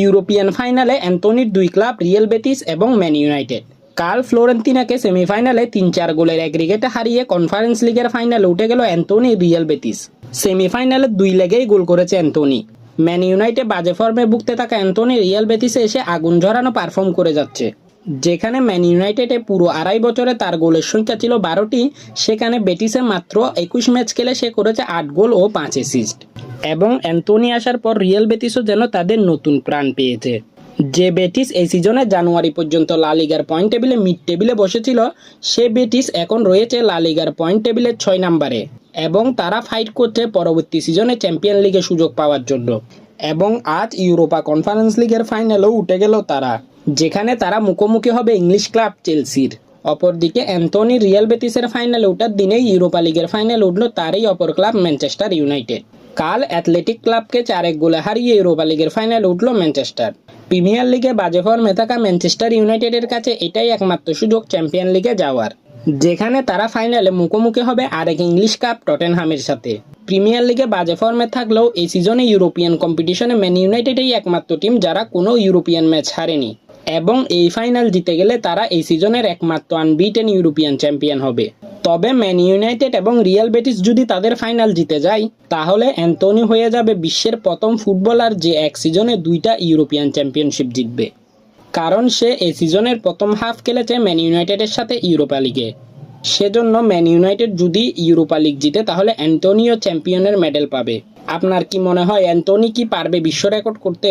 European ফাইনালে অ্যান্টনির দুই ক্লাব, রিয়েল বেটিস এবং ম্যান ইউনাইটেড। কাল ফ্লোরেন্তিনাকে সেমিফাইনালে তিন চার গোলের অ্যাগ্রিগেটে হারিয়ে কনফারেন্স লিগের ফাইনালে উঠে গেল অ্যান্টনি রিয়েল বেটিস। সেমিফাইনালে দুই লেগেই গোল করেছে অ্যান্টনি ম্যান ইউনাইটেড বাজে ফর্মে ভুগতে থাকা অ্যান্টনি রিয়েল বেটিসে এসে আগুন ঝরানো পারফর্ম করে যাচ্ছে। যেখানে ম্যান ইউনাইটেডে পুরো আড়াই বছরে তার গোলের সংখ্যা ছিল বারোটি, সেখানে বেটিসে মাত্র একুশ ম্যাচ খেলে সে করেছে আট গোল ও পাঁচ অ্যাসিস্ট এবং অ্যান্টনি আসার পর রিয়েল বেটিসও যেন তাদের নতুন প্রাণ পেয়েছে। যে বেটিস এই সিজনে জানুয়ারি পর্যন্ত লালিগার পয়েন্ট টেবিলে মিড টেবিলে বসেছিল, সে বেটিস এখন রয়েছে লা লিগার পয়েন্ট টেবিলের ছয় নম্বরে। এবং তারা ফাইট করছে পরবর্তী সিজনে চ্যাম্পিয়ন লিগে সুযোগ পাওয়ার জন্য। এবং আজ ইউরোপা কনফারেন্স লিগের ফাইনালেও উঠে গেল তারা। যেখানে তারা মুখোমুখি হবে ইংলিশ ক্লাব চেলসির। অপরদিকে অ্যান্থনি রিয়াল বেটিসের ফাইনালে ওঠার দিনেই ইউরোপা লিগের ফাইনাল উঠল তারই অপর ক্লাব ম্যানচেস্টার ইউনাইটেড। কাল অ্যাথলেটিক ক্লাবকে চার এক গোলে হারিয়ে ইউরোপা লিগের ফাইনালে উঠল ম্যানচেস্টার। প্রিমিয়ার লিগে বাজে ফর্মে থাকা ম্যানচেস্টার ইউনাইটেডের কাছে এটাই একমাত্র সুযোগ চ্যাম্পিয়ন লিগে যাওয়ার। যেখানে তারা ফাইনালে মুখোমুখি হবে আরেক ইংলিশ কাপ টটেনহামের সাথে। প্রিমিয়ার লিগে বাজে ফর্মে থাকলেও এই সিজনে ইউরোপিয়ান কম্পিটিশনে ম্যান ইউনাইটেডই একমাত্র টিম যারা কোনো ইউরোপিয়ান ম্যাচ হারেনি। এবং এই ফাইনাল জিতে গেলে তারা এই সিজনের একমাত্র আনবিটেন ইউরোপিয়ান চ্যাম্পিয়ন হবে। তবে ম্যান ইউনাইটেড এবং রিয়াল বেটিস যদি তাদের ফাইনাল জিতে যায়, তাহলে অ্যান্টনি হয়ে যাবে বিশ্বের প্রথম ফুটবলার যে এক সিজনে দুইটা ইউরোপিয়ান চ্যাম্পিয়নশিপ জিতবে। কারণ সে এই সিজনের প্রথম হাফ খেলেছে ম্যান ইউনাইটেডের সাথে ইউরোপা লিগে সেজন্য ম্যান ইউনাইটেড যদি ইউরোপা লিগ জিতে, তাহলে অ্যান্টনিও চ্যাম্পিয়নের মেডেল পাবে। আপনার কি মনে হয় অ্যান্টনি কি পারবে বিশ্ব রেকর্ড করতে?